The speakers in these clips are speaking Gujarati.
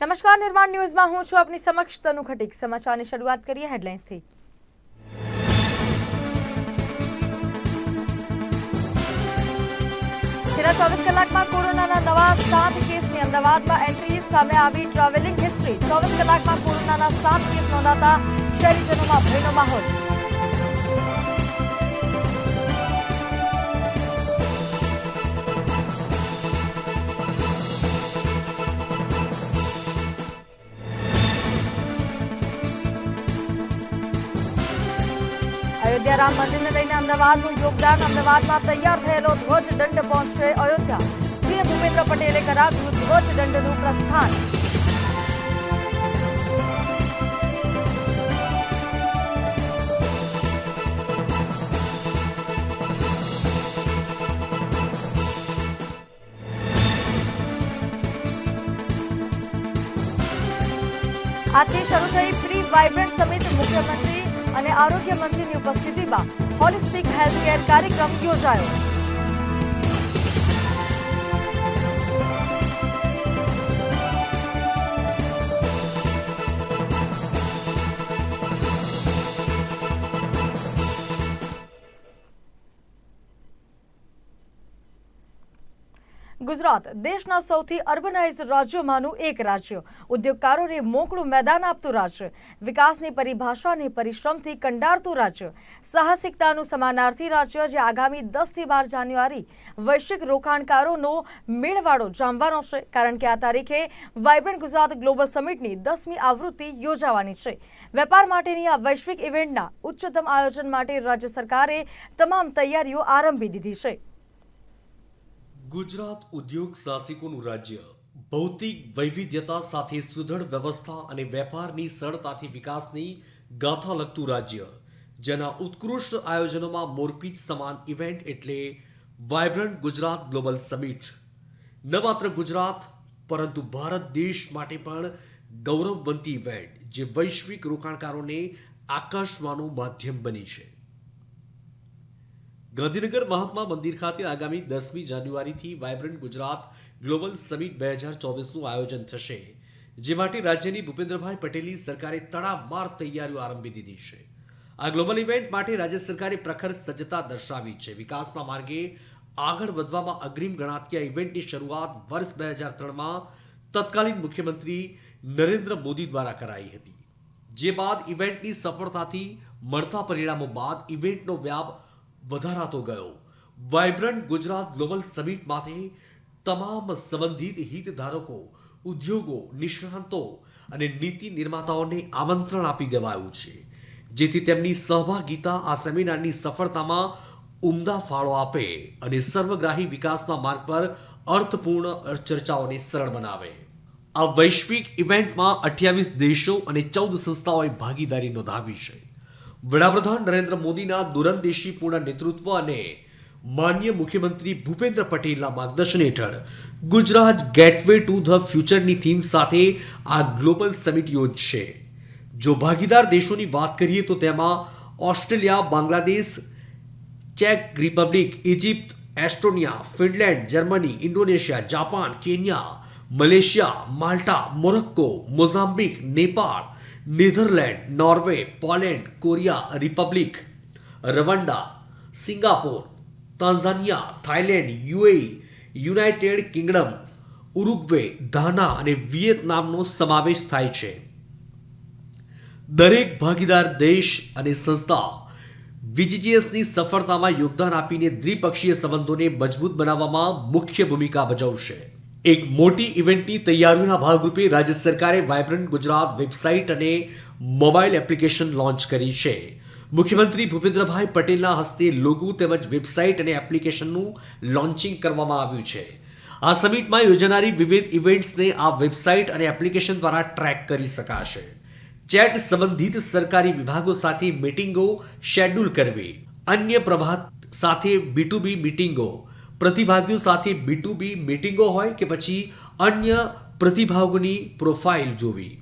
નમસ્કાર, નિર્માણ ન્યૂઝમાં હું છું આપની સમક્ષ તનુ ખટીક. સમાચારની શરૂઆત કરીએ હેડલાઇન્સથી. છેલ્લા ચોવીસ કલાકમાં કોરોનાના નવા સાત કેસની અમદાવાદમાં એન્ટ્રી સામે આવી ટ્રાવેલિંગ હિસ્ટ્રી ચોવીસ કલાકમાં કોરોનાના સાત કેસ નોંધાતા શહેરીજનોમાં ભયનો માહોલ. રામ મંદિરને લઈને અમદાવાદનું યોગદાન અમદાવાદમાં તૈયાર થયેલો ધ્વજદંડ પહોંચશે અયોધ્યા. સીએમ ભૂપેન્દ્ર પટેલે કરાવ્યું ધ્વજદંડનું પ્રસ્થાન. આજથી શરૂ થઈ પ્રી વાઇબ્રન્ટ સમિટ મુખ્યમંત્રી અને આરોગ્ય મંત્રીની ઉપસ્થિતિમાં હોલિસ્ટિક હેલ્થકેર કાર્યક્રમ યોજાયો. ગુજરાત દેશના સૌથી અર્બનાઇઝ રાજ્યોમાંનું એક રાજ્ય. ઉદ્યોગકારોને મોકળું મેદાન આપતું રાજ્ય. વિકાસની પરિભાષાને પરિશ્રમથી કંડારતું રાજ્ય. સાહસિકતાનું સમાનાર્થી રાજ્ય જે આગામી દસથી બાર જાન્યુઆરી વૈશ્વિક રોકાણકારોનો મેળવાડો જામવાનો છે. કારણ કે આ તારીખે વાઇબ્રન્ટ ગુજરાત ગ્લોબલ સમિટની દસમી આવૃત્તિ યોજાવાની છે. વેપાર માટેની આ વૈશ્વિક ઇવેન્ટના ઉચ્ચતમ આયોજન માટે રાજ્ય સરકારે તમામ તૈયારીઓ આરંભી દીધી છે. ગુજરાત ઉદ્યોગ સાહસિકોનું રાજ્ય. ભૌતિક વૈવિધ્યતા સાથે સુદૃઢ વ્યવસ્થા અને વેપારની સરળતાથી વિકાસની ગાથા લગતું રાજ્ય. જેના ઉત્કૃષ્ટ આયોજનોમાં મોરપીચ સમાન ઇવેન્ટ એટલે વાયબ્રન્ટ ગુજરાત ગ્લોબલ સમિટ. ન માત્ર ગુજરાત, પરંતુ ભારત દેશ માટે પણ ગૌરવવંતી ઇવેન્ટ, જે વૈશ્વિક રોકાણકારોને આકર્ષવાનું માધ્યમ બની છે. ગાંધીનગર મહાત્મા મંદિર ખાતે આગામી દસમી જાન્યુઆરીથી વાયબ્રન્ટ ગુજરાત ગ્લોબલ સમિટ બે હજાર ચોવીસનું આયોજન થશે, જે માટે રાજ્યની ભૂપેન્દ્રભાઈ પટેલની સરકારે તડામાર તૈયારીઓ આરંભી દીધી છે. આ ગ્લોબલ ઇવેન્ટ માટે રાજ્ય સરકારે પ્રખર સજ્જતા દર્શાવી છે. વિકાસના માર્ગે આગળ વધવામાં અગ્રીમ ગણાતી આ ઇવેન્ટની શરૂઆત વર્ષ બે હજાર ત્રણમાં તત્કાલીન મુખ્યમંત્રી નરેન્દ્ર મોદી દ્વારા કરાઈ હતી. જે બાદ ઇવેન્ટની સફળતાથી મળતા પરિણામો બાદ ઇવેન્ટનો વ્યાપ વધારાતો ગયો. વાઇબ્રન્ટ ગુજરાત ગ્લોબલ સમિટ માટે તમામ સંબંધિત હિતધારકો, ઉદ્યોગો, નિષ્ણાંતો અને નીતિ નિર્માતાઓને આમંત્રણ આપી દેવાયું છે. જેથી તેમની સહભાગિતા આ સેમિનારની સફળતામાં ઉમદા ફાળો આપે અને સર્વગ્રાહી વિકાસના માર્ગ પર અર્થપૂર્ણ ચર્ચાઓને સરળ બનાવે. આ વૈશ્વિક ઇવેન્ટમાં અઠ્યાવીસ દેશો અને ચૌદ સંસ્થાઓએ ભાગીદારી નોંધાવી છે. વડાપ્રધાન નરેન્દ્ર મોદીના દૂરંદેશીપૂર્ણ નેતૃત્વ અને માન્ય મુખ્યમંત્રી ભૂપેન્દ્ર પટેલના માર્ગદર્શન હેઠળ ગુજરાત ગેટવે ટુ ધ ફ્યુચરની થીમ સાથે આ ગ્લોબલ સમિટ યોજશે. જો ભાગીદાર દેશોની વાત કરીએ તો તેમાં Australia, Bangladesh, check Republic Egypt Estonia, Finland, Germany, Indonesia, Japan, Kenya, Malaysia, Malta, Morocco, Mozambique, Nepal Netherlands, Norway, Poland, Korea, Republic, Rwanda, Singapore Tanzania Thailand, UAE, United Kingdom, Uruguay, Ghana અને વિયેતનામનો સમાવેશ થાય છે. દરેક ભાગીદાર દેશ અને સંસ્થા વીજીજીએસની સફળતામાં યોગદાન આપીને દ્વિપક્ષીય સંબંધોને મજબૂત બનાવવામાં મુખ્ય ભૂમિકા ભજવશે. એક મોટી ઇવેન્ટની તૈયારીઓના ભાગરૂપે રાજ્ય સરકારે વાઇબ્રન્ટ ગુજરાત વેબસાઇટ અને મોબાઈલ એપ્લિકેશન લોન્ચ કરી છે. મુખ્યમંત્રી ભૂપેન્દ્રભાઈ પટેલના હસ્તે લોગો તેમજ વેબસાઇટ અને એપ્લિકેશનનું લોન્ચિંગ કરવામાં આવ્યું છે. આ સમિટમાં યોજાનારી વિવિધ ઇવેન્ટ્સને આ વેબસાઇટ અને એપ્લિકેશન દ્વારા ટ્રેક કરી શકાશે. ચેટ સંબંધિત સરકારી વિભાગો સાથે મીટિંગો શેડ્યુલ કરવી. અન્ય પ્રભાત સાથે બી ટુ બી મીટિંગો પ્રતિભાગીઓ સાથે બી ટુ બી મીટિંગો હોય કે પછી અન્ય પ્રતિભાગોની પ્રોફાઇલ જોવી.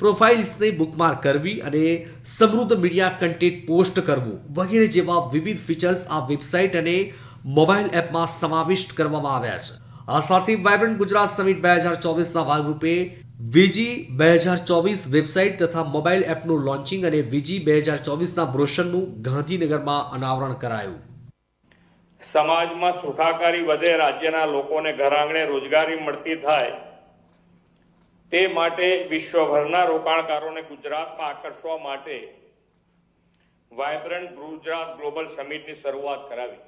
પ્રોફાઇલ્સને બુકમાર્ક કરવી અને સમૃદ્ધ મીડિયા કન્ટેન્ટ પોસ્ટ કરવું વગેરે જેવા વિવિધ ફીચર્સ આ વેબસાઇટ અને મોબાઈલ એપમાં સમાવિષ્ટ કરવામાં આવ્યા છે. આ સાથે વાયબ્રન્ટ ગુજરાત સમિટ બે હજાર ચોવીસના ભાગરૂપે વીજી બે હજાર ચોવીસ વેબસાઇટ તથા મોબાઈલ એપનું લોન્ચિંગ અને વીજી બે હજાર ચોવીસના બ્રોશરનું ગાંધીનગરમાં અનાવરણ કરાયું. સમાજમાં સુખાકારી વધે, રાજ્યના લોકોને ઘર આંગણે રોજગારી મળતી થાય, તે માટે વિશ્વભરના રોકાણકારોને ગુજરાતમાં આકર્ષવા માટે વાયબ્રન્ટ ગુજરાત ગ્લોબલ સમિટની શરૂઆત કરાવી.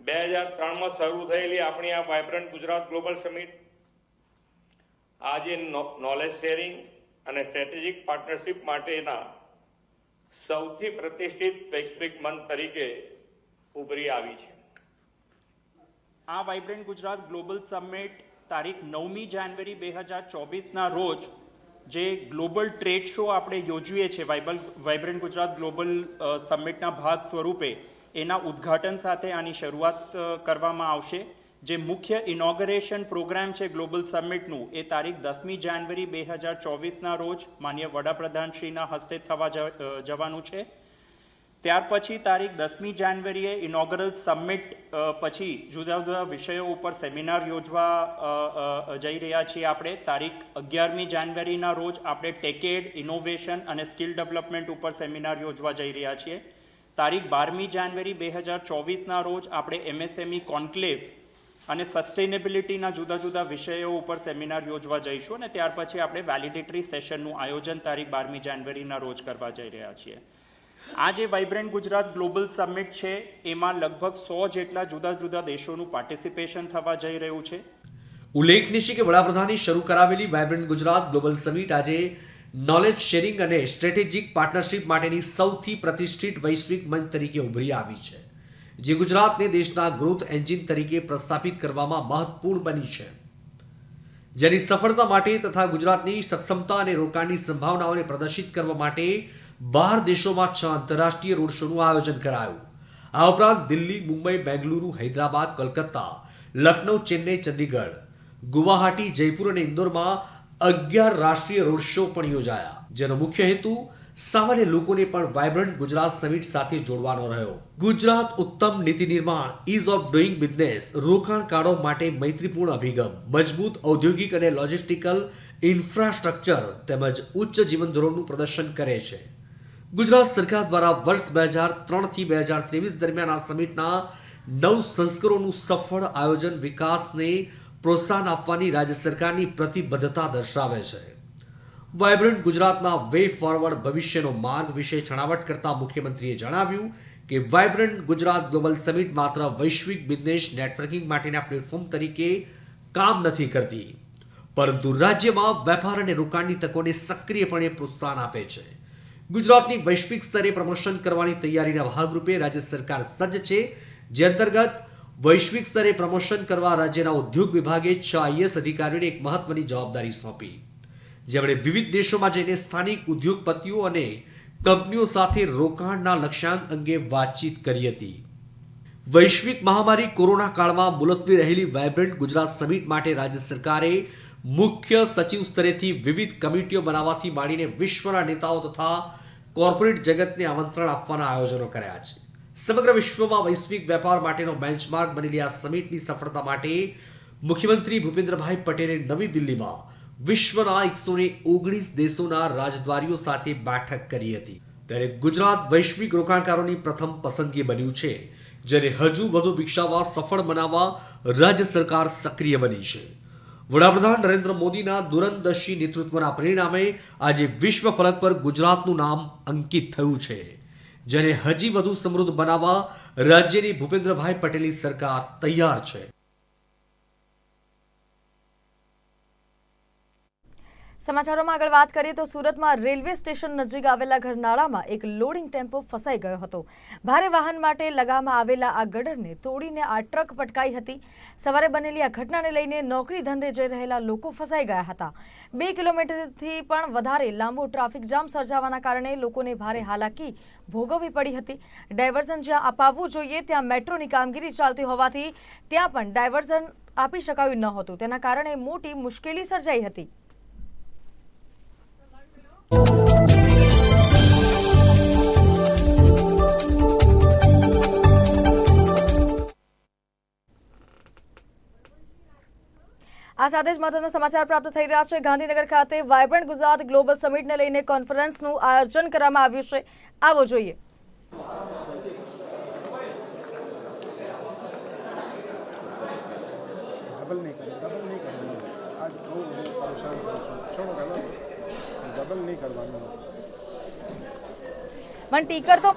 બે હજાર ત્રણમાં શરૂ થયેલી આપણી આ વાયબ્રન્ટ ગુજરાત ગ્લોબલ સમિટ, આજે નોલેજ શેરિંગ અને સ્ટ્રેટેજિક પાર્ટનરશિપ માટેના સૌથી પ્રતિષ્ઠિત વૈશ્વિક મંચ તરીકે ઉભરી આવી છે. આ વાઇબ્રન્ટ ગુજરાત ગ્લોબલ સમિટ તારીખ નવમી જાન્યુઆરી બે હજાર ચોવીસના રોજ જે ગ્લોબલ ટ્રેડ શો આપણે યોજીએ છીએ, વાઇબલ, વાઇબ્રન્ટ ગુજરાત ગ્લોબલ સમિટના ભાગ સ્વરૂપે, એના ઉદ્ઘાટન સાથે આની શરૂઆત કરવામાં આવશે. જે મુખ્ય ઇનોગરેશન પ્રોગ્રામ છે ગ્લોબલ સમિટનું, એ તારીખ દસમી જાન્યુઆરી બે હજાર ચોવીસના રોજ માન્ય વડાપ્રધાનશ્રીના હસ્તે થવા જવાનું છે. ત્યાર પછી તારીખ દસમી જાન્યુઆરીએ ઇનોગરલ સમિટ પછી જુદા જુદા વિષયો ઉપર સેમિનાર યોજવા જઈ રહ્યા છીએ આપણે. તારીખ અગિયારમી જાન્યુઆરીના રોજ આપણે ટેકેડ ઇનોવેશન અને સ્કિલ ડેવલપમેન્ટ ઉપર સેમિનાર યોજવા જઈ રહ્યા છીએ. તારીખ બારમી જાન્યુઆરી બે હજાર ચોવીસના રોજ આપણે એમએસએમઈ કોન્ક્લેવ અને સસ્ટેનેબિલિટીના જુદા જુદા વિષયો ઉપર સેમિનાર યોજવા જઈશું અને ત્યાર પછી આપણે વેલિડેટરી સેશનનું આયોજન તારીખ બારમી જાન્યુઆરીના રોજ કરવા જઈ રહ્યા છીએ. આ જે વાઇબ્રન્ટ ગુજરાત ગ્લોબલ સમિટ છે, એમાં લગભગ સો જેટલા જુદા જુદા દેશોનું પાર્ટિસિપેશન થવા જઈ રહ્યું છે. ઉલ્લેખનીય છે કે વડાપ્રધાને શરૂ કરાવેલી વાઇબ્રન્ટ ગુજરાત ગ્લોબલ સમિટ આજે નોલેજ શેરિંગ અને સ્ટ્રેટેજિક પાર્ટનરશિપ માટેની સૌથી પ્રતિષ્ઠિત વૈશ્વિક મંચ તરીકે ઉભરી આવી છે, જે ગુજરાતને દેશના ગ્રોથ એન્જિન તરીકે પ્રસ્થાપિત કરવામાં મહત્વપૂર્ણ બની છે. જેની સફળતા માટે તથા ગુજરાતની સક્ષમતા અને રોકાણની સંભાવનાઓને પ્રદર્શિત કરવા માટે બાર દેશોમાં છ આંતરરાષ્ટ્રીય રોડ શોનું આયોજન કરાયું. આ ઉપરાંત દિલ્હી, મુંબઈ, બેંગલુરુ, હૈદરાબાદ કોલકાતા લખનૌ ચેન્નઈ, ચંદીગઢ, ગુવાહાટી, જયપુર અને ઇન્દોરમાં અગિયાર રાષ્ટ્રીય રોડ શો પણ યોજાયા, જેનો મુખ્ય હેતુ સામાન્ય લોકોને પણ વાઇબ્રન્ટ ગુજરાત સમિટ સાથે જોડવાનો રહ્યો. ગુજરાત ઉત્તમ નીતિ નિર્માણ ઇઝ ઓફ ડુઈંગ બિઝનેસ રોકાણકારો માટે મૈત્રીપૂર્ણ અભિગમ, મજબૂત ઔદ્યોગિક અને લોજિસ્ટિકલ ઇન્ફ્રાસ્ટ્રક્ચર તેમજ ઉચ્ચ જીવન ધોરણનું પ્રદર્શન કરે છે. ગુજરાત સરકાર દ્વારા વર્ષ બે હજાર ત્રણથી બે હજાર ત્રેવીસ દરમિયાન આ સમિટના નવ સંસ્કરોનું સફળ આયોજન, વિકાસને પ્રોત્સાહન આપવાની રાજ્ય સરકારની પ્રતિબદ્ધતા દર્શાવે છે. વાયબ્રન્ટ ગુજરાતના વે ફોરવર્ડ ભવિષ્યનો માર્ગ વિશે છણાવટ કરતા મુખ્યમંત્રીએ જણાવ્યું કે વાયબ્રન્ટ ગુજરાત ગ્લોબલ સમિટ માત્ર વૈશ્વિક બિઝનેસ નેટવર્કિંગ માટેના પ્લેટફોર્મ તરીકે કામ નથી કરતી, પરંતુ રાજ્યમાં વેપાર અને રોકાણની તકોને સક્રિયપણે પ્રોત્સાહન આપે છે. ગુજરાતની વૈશ્વિક સ્તરે પ્રમોશન કરવાની તૈયારીના ભાગરૂપે રાજ્ય સરકાર સજ્જ છે. જે અંતર્ગત વૈશ્વિક સ્તરે પ્રમોશન કરવા રાજ્યના ઉદ્યોગ વિભાગે છ આઈએસ અધિકારીઓને એક મહત્વની જવાબદારી સોંપી. જેમણે વિવિધ દેશોમાં જઈને સ્થાનિક ઉદ્યોગપતિઓ અને કંપનીઓ સાથે રોકાણના લક્ષ્યાંક અંગે વાતચીત કરી હતી. વૈશ્વિક મહામારી કોરોના કાળમાં મુલતવી રહેલી વાયબ્રન્ટ ગુજરાત સમિટ માટે રાજ્ય સરકારે મુખ્ય સચિવ સ્તરેથી વિવિધ કમિટીઓ બનાવવાથી માંડીને વિશ્વના નેતાઓ તથા કોર્પોરેટ જગતને આમંત્રણ આપવાના આયોજનો કર્યા છે. સમગ્ર વિશ્વમાં વૈશ્વિક વેપાર માટેનો બેન્ચમાર્ક બનેલી આ સમિટની સફળતા માટે મુખ્યમંત્રી ભૂપેન્દ્રભાઈ પટેલે નવી દિલ્હીમાં વિશ્વના એકસો ઓગણીસ દેશોના રાજદ્વારીઓ સાથે બેઠક કરી હતી. ત્યારે ગુજરાત વૈશ્વિક રોકાણકારોની પ્રથમ પસંદગી બન્યું છે, જેને હજુ વધુ વિકસાવવા સફળ બનાવવા રાજ્ય સરકાર સક્રિય બની છે. વડાપ્રધાન નરેન્દ્ર મોદીના દૂરંદર્શી નેતૃત્વના પરિણામે આજે વિશ્વ ફલક પર ગુજરાતનું નામ અંકિત થયું છે, જેને હજી વધુ સમૃદ્ધ બનાવવા રાજ્યની ભૂપેન્દ્રભાઈ પટેલની સરકાર તૈયાર છે. સમાચારોમાં આગળ વાત કરીએ તો સુરતમાં રેલવે સ્ટેશન નજીક આવેલા ઘરનાળામાં એક લોડિંગ ટેમ્પો ફસાઈ ગયો હતો. ભારે વાહન માટે લગાવવામાં આવેલા આ ગડરને તોડીને આ ટ્રક પટકાઈ હતી. સવારે બનેલી આ ઘટનાને લઈને નોકરી ધંધે જઈ રહેલા લોકો ફસાઈ ગયા હતા. બે કિલોમીટરથી પણ વધારે લાંબો ટ્રાફિક જામ સર્જાવાના કારણે લોકોને ભારે હાલાકી ભોગવવી પડી હતી. ડાયવર્ઝન જ્યાં અપાવવું જોઈએ, ત્યાં મેટ્રોની કામગીરી ચાલતી હોવાથી ત્યાં પણ ડાયવર્ઝન આપી શકાયું ન હતું. તેના કારણે મોટી મુશ્કેલી સર્જાઈ હતી. આ સાથે જ મહત્વના સમાચાર પ્રાપ્ત થઈ રહ્યા છે. ગાંધીનગર ખાતે વાયબ્રન્ટ ગુજરાત ગ્લોબલ સમિટને લઈને કોન્ફરન્સનું આયોજન કરવામાં આવ્યું છે. આવો જોઈએ. નહીં કરે નહીં કરે સ્ટ્રગલ નહીં કરવાનું. પણ ટીકર તો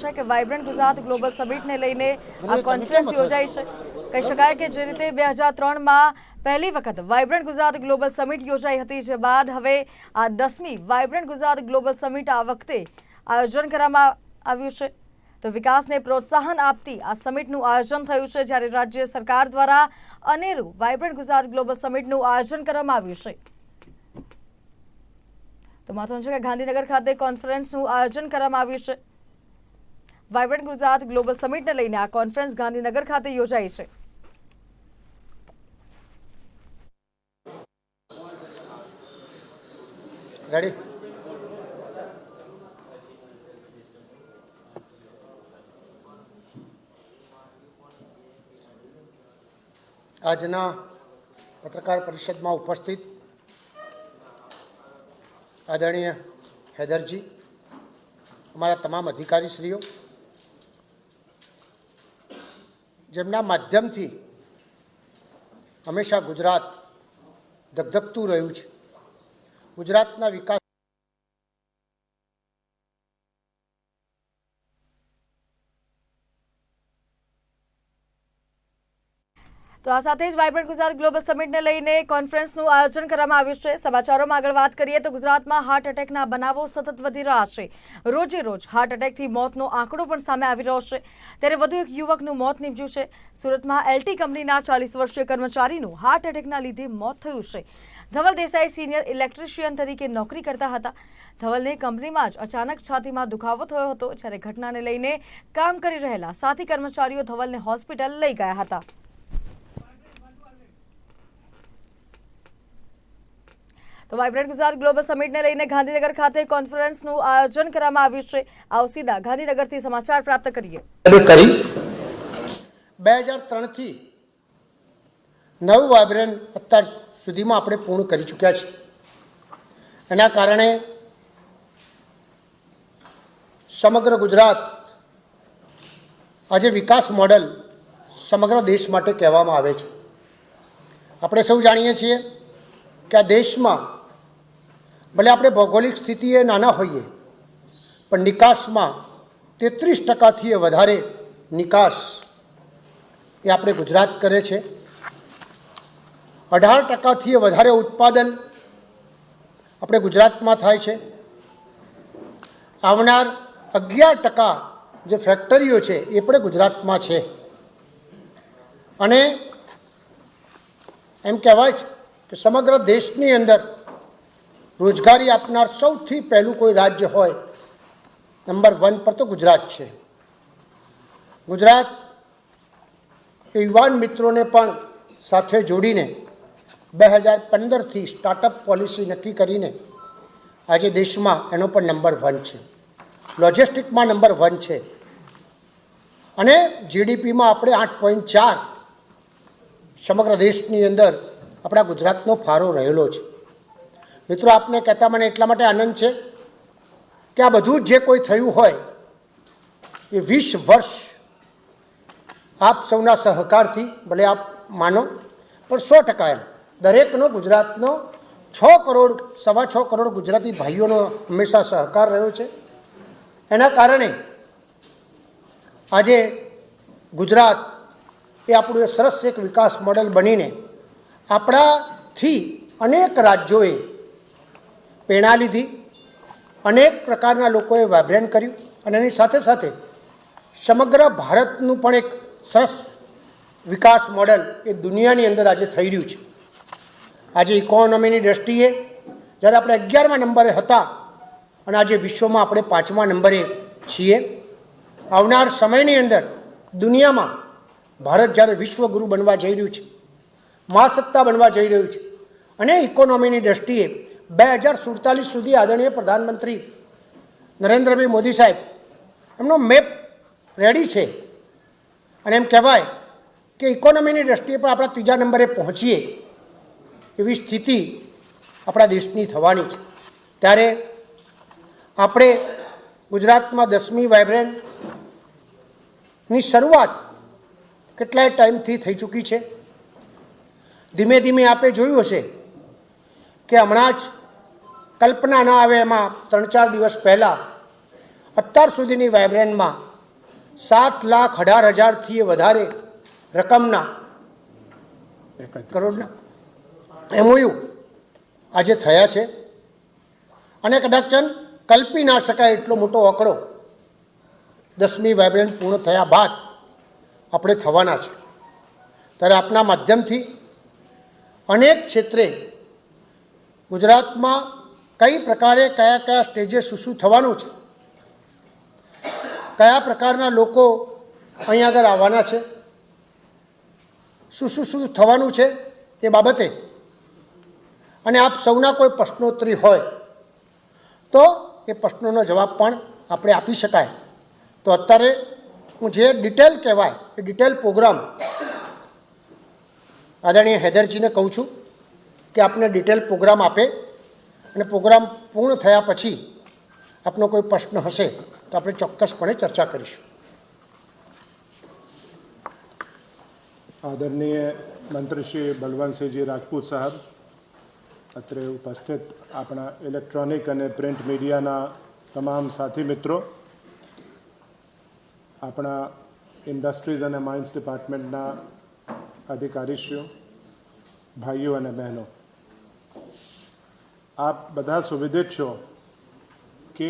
છે કે વાઇબ્રન્ટ ગુજરાત ગ્લોબલ સમિટને લઈને આ કોન્ફરન્સ યોજાઈ છે? કહી શકાય કે જે રીતે બે હજાર ત્રણમાં પહેલી વખત વાયબ્રન્ટ ગુજરાત ગ્લોબલ સમિટ યોજાઈ હતી, જે બાદ હવે આ દસમી વાયબ્રન્ટ ગુજરાત ગ્લોબલ સમિટ આ વખતે આયોજન કરવામાં આવ્યું છે. તો વિકાસને પ્રોત્સાહન આપતી આ સમિટનું આયોજન થયું છે, જ્યારે રાજ્ય સરકાર દ્વારા અનેરું વાયબ્રન્ટ ગુજરાત ગ્લોબલ સમિટનું આયોજન કરવામાં આવ્યું છે. તો મહત્વનું છે કે ગાંધીનગર ખાતે કોન્ફરન્સનું આયોજન કરવામાં આવ્યું છે. વાયબ્રન્ટ ગુજરાત ગ્લોબલ સમિટને લઈને આ કોન્ફરન્સ ગાંધીનગર ખાતે યોજાઈ છે. રેડી આજના પત્રકાર પરિષદમાં ઉપસ્થિત આદરણીય હૈદરજી, અમારા તમામ અધિકારીશ્રીઓ, જેમના માધ્યમથી હંમેશા ગુજરાત ધગધગતું રહ્યું છે. ગુજરાતના વિકાસ તો આ સાથે જ વાયબ્રન્ટ ગુજરાત ગ્લોબલ સમિટને લઈને કોન્ફરન્સનું આયોજન કરવામાં આવ્યું છે. સમાચારોમાં આગળ વાત કરીએ તો ગુજરાતમાં હાર્ટ એટેકના બનાવો સતત વધી રહ્યા છે. રોજે રોજ હાર્ટ એટેકથી મોતનો આંકડો પણ સામે આવી રહ્યો છે. ત્યારે વધુ એક યુવકનું મોત નીપજ્યું છે. સુરતમાં એલટી કંપનીના ચાલીસ વર્ષીય કર્મચારીનું હાર્ટ એટેકના લીધે મોત થયું છે. ધવલ દેસાઈ સિનિયર ઇલેક્ટ્રિશિયન તરીકે નોકરી કરતા હતા. ધવલને કંપનીમાં જ અચાનક છાતીમાં દુખાવો થયો હતો જ્યારે ઘટનાને લઈને કામ કરી રહેલા સાથી કર્મચારીઓ ધવલને હોસ્પિટલ લઈ ગયા હતા. તો વાઇબ્રન્ટ ગુજરાત ગ્લોબલ સમિટને લઈને ગાંધીનગર ખાતે કોન્ફરન્સનું આયોજન કરવામાં આવ્યું છે. આવો સીધા ગાંધીનગરથી સમાચાર પ્રાપ્ત કરીએ. કરી. બે હજાર ત્રણથી નવું વાઇબ્રન્ટ અત્યાર સુધીમાં આપણે પૂર્ણ કરી ચૂક્યા છીએ. એના કારણે સમગ્ર ગુજરાત આજે વિકાસ મોડલ સમગ્ર દેશ માટે કહેવામાં આવે છે. આપણે સૌ જાણીએ છીએ કે આ દેશમાં ભલે આપણે ભૌગોલિક સ્થિતિએ નાના હોઈએ, પણ નિકાસમાં તેત્રીસ ટકાથી વધારે નિકાસ એ આપણે ગુજરાત કરે છે. અઢાર ટકાથી વધારે ઉત્પાદન આપણે ગુજરાતમાં થાય છે. આવનાર અગિયાર ટકા જે ફેક્ટરીઓ છે એ પણ ગુજરાતમાં છે. અને એમ કહેવાય છે કે સમગ્ર દેશની અંદર રોજગારી આપનાર સૌથી પહેલું કોઈ રાજ્ય હોય, નંબર વન પર તો ગુજરાત છે. ગુજરાત એ યુવાન મિત્રોને પણ સાથે જોડીને બે હજાર પંદરથી સ્ટાર્ટઅપ પોલિસી નક્કી કરીને આજે દેશમાં એનો પણ નંબર વન છે. લોજિસ્ટિકમાં નંબર વન છે. અને જીડીપીમાં આપણે આઠ પોઈન્ટ ચાર સમગ્ર દેશની અંદર આપણા ગુજરાતનો ફાળો રહેલો છે. મિત્રો, આપને કહેતા મને એટલા માટે આનંદ છે કે આ બધું જે કોઈ થયું હોય એ વીસ વર્ષ આપ સૌના સહકારથી ભલે આપ માનો, પણ સો ટકા એમ. દરેકનો ગુજરાતનો છ કરોડ, સવા છ કરોડ ગુજરાતી ભાઈઓનો હંમેશા સહકાર રહ્યો છે. એના કારણે આજે ગુજરાત એ આપણું સરસ એક વિકાસ મોડલ બનીને આપણાથી અનેક રાજ્યોએ પ્રેરણા લીધી, અનેક પ્રકારના લોકોએ વાઇબ્રન્ટ કર્યું અને એની સાથે સાથે સમગ્ર ભારતનું પણ એક સરસ વિકાસ મોડલ એ દુનિયાની અંદર આજે થઈ રહ્યું છે. આજે ઇકોનોમીની દ્રષ્ટિએ, જ્યારે આપણે અગિયારમા નંબરે હતા, અને આજે વિશ્વમાં આપણે પાંચમા નંબરે છીએ, આવનાર સમયની અંદર દુનિયામાં ભારત જ્યારે વિશ્વગુરુ બનવા જઈ રહ્યું છે, મહાસત્તા બનવા જઈ રહ્યું છે, અને ઇકોનોમીની દ્રષ્ટિએ બે હજાર સુડતાલીસ સુધી આદરણીય પ્રધાનમંત્રી નરેન્દ્રભાઈ મોદી સાહેબ, એમનો મેપ રેડી છે. અને એમ કહેવાય કે ઇકોનોમીની દ્રષ્ટિએ પણ આપણા ત્રીજા નંબરે પહોંચીએ. એવી સ્થિતિ આપણા દેશની થવાની છે. ત્યારે આપણે ગુજરાતમાં દસમી વાઇબ્રન્ટની શરૂઆત કેટલાય ટાઈમથી થઈ ચૂકી છે. ધીમે ધીમે આપે જોયું હશે કે હમણાં જ કલ્પના ન આવે એમાં ત્રણ ચાર દિવસ પહેલાં અત્યાર સુધીની વાઇબ્રન્ટમાં સાત લાખ અઢાર હજારથી વધારે રકમના કરોડના એમઓયુ આજે થયા છે. અને કદાચન કલ્પી ના શકાય એટલો મોટો આંકડો. દસમી વાઇબ્રન્ટ પૂર્ણ થયા બાદ આપણે થવાના છે. ત્યારે આપના માધ્યમથી અનેક ક્ષેત્રે ગુજરાતમાં કઈ પ્રકારે કયા કયા સ્ટેજે શું શું થવાનું છે? કયા પ્રકારના લોકો અહીં આગળ આવવાના છે? શું શું શું થવાનું છે એ બાબતે અને આપ સૌના કોઈ પ્રશ્નોત્તરી હોય, તો એ પ્રશ્નોનો જવાબ પણ આપણે આપી શકાય. તો અત્યારે હું જે ડિટેલ કહેવાય, એ ડિટેલ પ્રોગ્રામ આદરણીય હૈદરજીને કહું છું કે આપને ડિટેલ પ્રોગ્રામ આપે અને પ્રોગ્રામ પૂર્ણ થયા પછી આપનો કોઈ પ્રશ્ન હશે તો આપણે ચોક્કસપણે ચર્ચા કરીશું. આદરણીય મંત્રી શ્રી બલવંતસિંહજી રાજપૂત સાહેબ અત્રે ઉપસ્થિત આપણા ઇલેક્ટ્રોનિક અને પ્રિન્ટ મીડિયાના તમામ સાથી મિત્રો, આપણા ઇન્ડસ્ટ્રીઝ અને માઇન્સ ડિપાર્ટમેન્ટના અધિકારીશ્રીઓ, ભાઈઓ અને બહેનો. આપ બધા સુવિધિત છો કે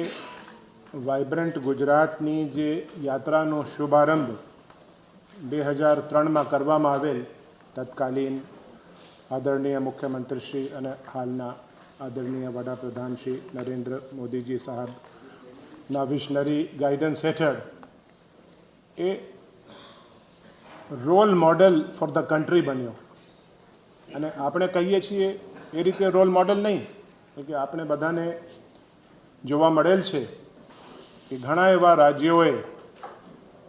વાઇબ્રન્ટ ગુજરાતની જે યાત્રાનો શુભારંભ બે હજાર ત્રણમાં કરવામાં આવેલ તત્કાલીન આદરણીય મુખ્યમંત્રી શ્રી અને હાલના આદરણીય વડાપ્રધાન શ્રી નરેન્દ્ર મોદીજી સાહેબના વિશનરી ગાઈડન્સ હેઠળ a role model for the country બન્યો. અને આપણે કહીએ છીએ એ રીતે રોલ મોડેલ નહીં કે આપણે બધાને જોવા મળેલ છે કે ઘણા એવા રાજ્યોએ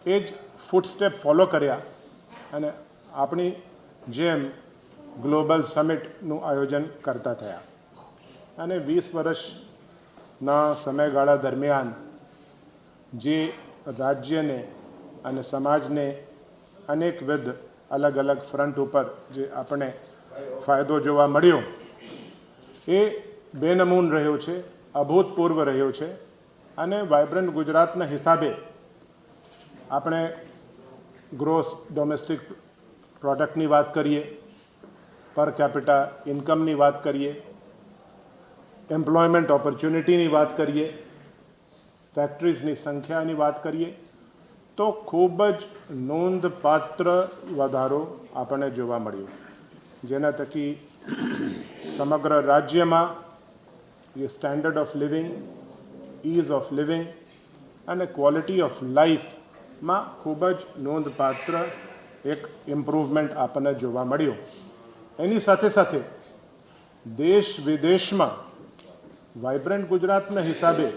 એ જ ફૂટસ્ટેપ ફોલો કર્યા અને આપણી જેમ ગ્લોબલ સમિટનું આયોજન કરતા થયા. અને વીસ વર્ષના સમયગાળા દરમિયાન જે રાજ્યને અને સમાજને અનેકવિધ અલગ અલગ ફ્રન્ટ ઉપર જે આપણે ફાયદો જોવા મળ્યો, એ બેનમૂન રહ્યો છે, અભૂતપૂર્વ રહ્યો છે અને વાઇબ્રન્ટ ગુજરાતના હિસાબે આપણે ગ્રોસ ડોમેસ્ટિક પ્રોડક્ટની વાત કરીએ પર કેપિટા ઇન્કમની વાત કરીએ એમ્પ્લોયમેન્ટ ઓપોર્ચ્યુનિટીની વાત કરીએ ફેક્ટરીઝની સંખ્યાની વાત કરીએ, તો ખૂબ જ નોંધપાત્ર વધારો આપણને જોવા મળ્યો. જેના થકી સમગ્ર રાજ્યમાં a standard of living ease of living અને ક્વોલિટી ઓફ લાઈફમાં ખૂબ જ નોંધપાત્ર એક ઇમ્પ્રુવમેન્ટ આપણને જોવા મળ્યો. એની સાથે સાથે દેશ વિદેશમાં વાઇબ્રન્ટ ગુજરાતના હિસાબે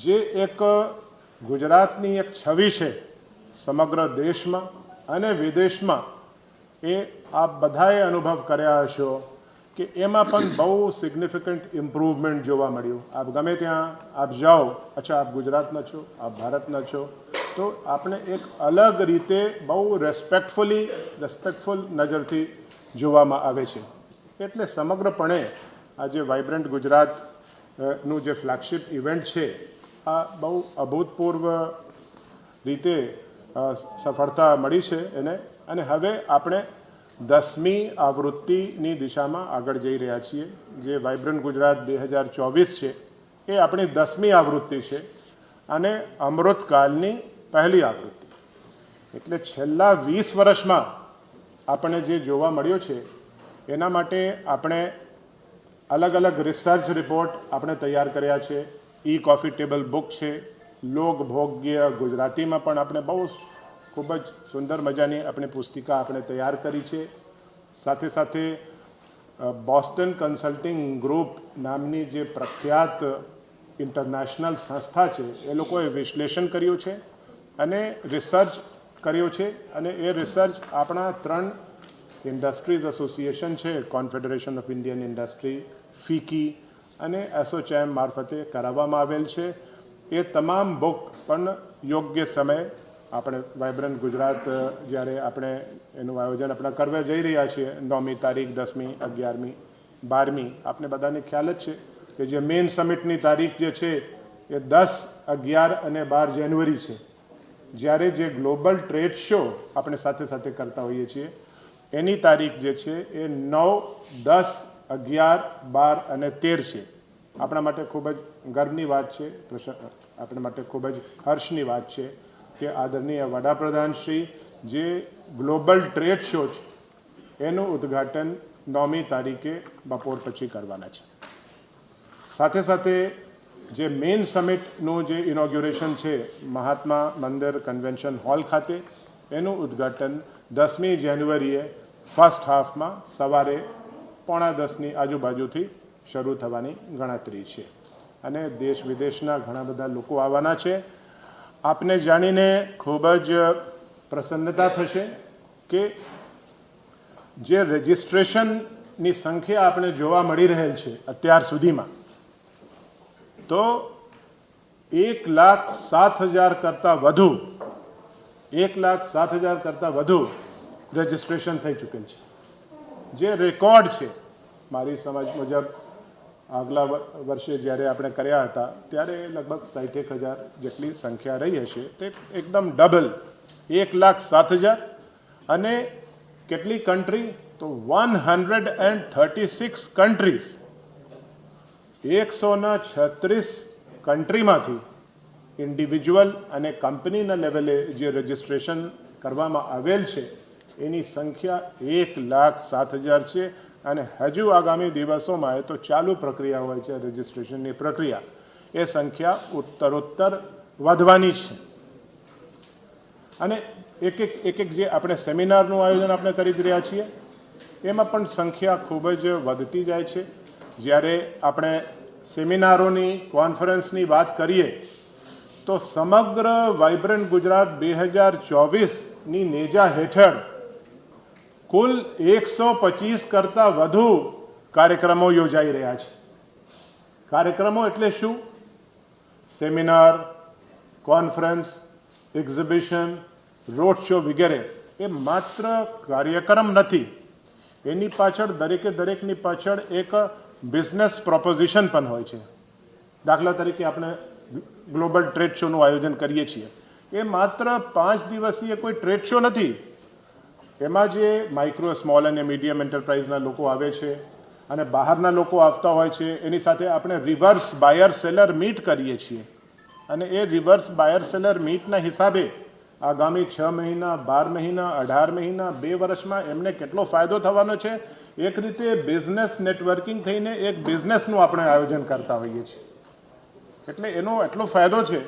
જે એક ગુજરાતની એક છવી છે સમગ્ર દેશમાં અને વિદેશમાં એ આપ બધાએ અનુભવ કર્યા હશો કે એમાં પણ બહુ સિગ્નિફિકન્ટ ઇમ્પ્રુવમેન્ટ જોવા મળ્યું. આપ ગમે ત્યાં, આપ જાઓ, અચ્છા, આપ ગુજરાતના છો, આપ ભારતના છો, તો આપણે એક અલગ રીતે બહુ રેસ્પેક્ટફુલી રેસ્પેક્ટફુલ નજરથી જોવામાં આવે છે. એટલે સમગ્રપણે આજે વાઇબ્રન્ટ ગુજરાતનું જે ફ્લેગશિપ ઇવેન્ટ છે, આ બહુ અભૂતપૂર્વ રીતે સફળતા મળી છે એને. અને હવે આપણે દસમી આવૃત્તિની દિશામાં આગળ જઈ રહ્યા છીએ. જે વાઇબ્રન્ટ ગુજરાત બે હજાર ચોવીસ છે, એ આપણી દસમી આવૃત્તિ છે અને અમૃતકાલની પહેલી આવૃત્તિ. એટલે છેલ્લા વીસ વર્ષમાં આપણને જે જોવા મળ્યો છે, એના માટે આપણે અલગ અલગ રિસર્ચ રિપોર્ટ આપણે તૈયાર કર્યા છે. ઈ કોફી ટેબલ બુક છે. લોક ભોગ્ય ગુજરાતીમાં પણ આપણે બહુ ખૂબ જ સુંદર મજાની આપણી પુસ્તિકા આપણે તૈયાર કરી છે. સાથે સાથે બોસ્ટન કન્સલ્ટિંગ ગ્રુપ નામની જે પ્રખ્યાત ઇન્ટરનેશનલ સંસ્થા છે, એ લોકોએ વિશ્લેષણ કર્યું છે અને રિસર્ચ કર્યો છે અને એ રિસર્ચ આપણા ત્રણ ઇન્ડસ્ટ્રીઝ એસોસિએશન છે confederation of Indian industry FICCI અને એસોચેમ મારફતે કરાવવામાં આવેલ છે. એ તમામ બુક પણ યોગ્ય સમયે આપણે વાઇબ્રન્ટ ગુજરાત જ્યારે આપણે એનું આયોજન આપણે કરવા જઈ રહ્યા છીએ, નવમી તારીખ, દસમી, અગિયારમી, બારમી, આપને બધાને ખ્યાલ જ છે કે જે મેઇન સમિટની તારીખ જે છે એ દસ, અગિયાર અને બાર જાન્યુઆરી છે. જ્યારે જે ગ્લોબલ ટ્રેડ શો આપણે સાથે સાથે કરતા હોઈએ છીએ, એની તારીખ જે છે એ નવ, દસ, અગિયાર, બાર અને તેર છે. આપણા માટે ખૂબ જ ગર્વની વાત છે આપણા માટે ખૂબ જ હર્ષની વાત છે કે આદરણીય વડાપ્રધાન શ્રી જે ગ્લોબલ ટ્રેડ શો છે, એનું ઉદ્ઘાટન નવમી તારીખે બપોર પછી કરવાના છે. સાથે સાથે જે મેઇન સમિટનું જે ઇનોગ્યુરેશન છે, મહાત્મા મંદિર કન્વેન્શન હોલ ખાતે, એનું ઉદ્ઘાટન દસમી જાન્યુઆરીએ ફર્સ્ટ હાફમાં સવારે પોણા દસની આજુબાજુથી શરૂ થવાની ગણતરી છે. અને દેશ વિદેશના ઘણા બધા લોકો આવવાના છે. આપને જાણીને ખૂબ જ પ્રસન્નતા થશે કે જે રજિસ્ટ્રેશનની સંખ્યા આપણે જોવા મળી રહેલ છે અત્યાર સુધીમાં તો એક લાખ સાત હજાર કરતાં વધુ, એક લાખ સાત હજાર કરતાં વધુ રજિસ્ટ્રેશન થઈ ચૂકેલ છે. જે રેકોર્ડ છે, મારી સમજ મુજબ, આગલા વર્ષે જ્યારે આપણે કર્યા હતા, ત્યારે લગભગ સાહીઠેક હજાર જેટલી સંખ્યા રહી હશે, તે એકદમ ડબલ એક લાખ સાત હજાર. અને કેટલી કન્ટ્રી તો one hundred and thirty six countries એકસો ને છત્રીસ કન્ટ્રીમાંથી ઇન્ડિવિજ્યુઅલ અને કંપનીના લેવલે જે રજિસ્ટ્રેશન કરવામાં આવેલ છે, એની સંખ્યા એક લાખ સાત હજાર છે અને હજુ આગામી દિવસોમાં એ તો ચાલુ પ્રક્રિયા હોય છે, રજિસ્ટ્રેશનની પ્રક્રિયા. એ સંખ્યા ઉત્તરોત્તર વધવાની છે. અને એક એક એક એક જે આપણે સેમિનારનું આયોજન આપણે કરી રહ્યા છીએ, એમાં પણ સંખ્યા ખૂબ જ વધતી જાય છે. જ્યારે આપણે સેમિનારોની, કોન્ફરન્સની વાત કરીએ, તો સમગ્ર વાઇબ્રન્ટ ગુજરાત બે હજાર ચોવીસની નેજા હેઠળ કુલ એકસો પચીસ કરતાં વધુ કાર્યક્રમો યોજાઈ રહ્યા છે. કાર્યક્રમો એટલે શું? Seminar, conference, exhibition, road show વગેરે. એ માત્ર કાર્યક્રમ નથી. એની પાછળ દરેકે દરેકની પાછળ એક બિઝનેસ પ્રોપોઝિશન પણ હોય છે. દાખલા તરીકે આપણે ગ્લોબલ ટ્રેડ શોનું આયોજન કરીએ છીએ. એ માત્ર પાંચ દિવસીય કોઈ ટ્રેડ શો નથી. એમાં જે માઇક્રો સ્મોલ અને મીડિયમ એન્ટરપ્રાઇઝના લોકો આવે છે અને બહારના લોકો આવતા હોય છે, એની સાથે આપણે રિવર્સ બાયર સેલર મીટ કરીએ છીએ. અને એ રિવર્સ બાયર સેલર મીટના હિસાબે આગામી છ મહિના, બાર મહિના, અઢાર મહિના, બે વર્ષમાં એમને કેટલો ફાયદો થવાનો છે એક રીતે બિઝનેસ નેટવર્કિંગ થઈને એક બિઝનેસનું આપણે આયોજન કરતા હોઈએ છીએ. એટલે એનો એટલો ફાયદો છે,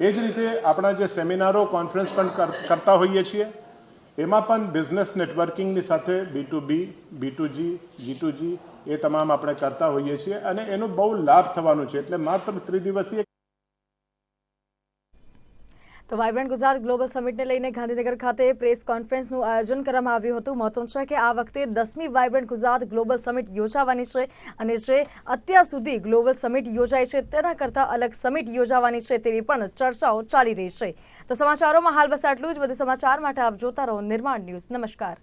એ જ રીતે આપણા જે સેમિનારો કોન્ફરન્સ પણ કરતા હોઈએ છીએ, એમાં પણ બિઝનેસ નેટવર્કિંગની સાથે B to B B to G G to G એ તમામ આપણે કરતા હોઈએ છીએ અને એનો બહુ લાભ થવાનો છે. એટલે માત્ર ત્રિદિવસીય તો વાઇબ્રન્ટ ગુજરાત ગ્લોબલ સમિટને લઈને ગાંધીનગર ખાતે પ્રેસ કોન્ફરન્સનું આયોજન કરવામાં આવ્યું હતું. મહત્વનું છે કે આ વખતે દસમી વાઇબ્રન્ટ ગુજરાત ગ્લોબલ સમિટ યોજાવાની છે અને જે અત્યાર સુધી ગ્લોબલ સમિટ યોજાઈ છે તેના કરતાં અલગ સમિટ યોજાવાની છે તેવી પણ ચર્ચાઓ ચાલી રહી છે. તો સમાચારોમાં હાલ બસ આટલું જ. વધુ સમાચાર માટે આપ જોતા રહો નિર્માણ ન્યૂઝ. નમસ્કાર.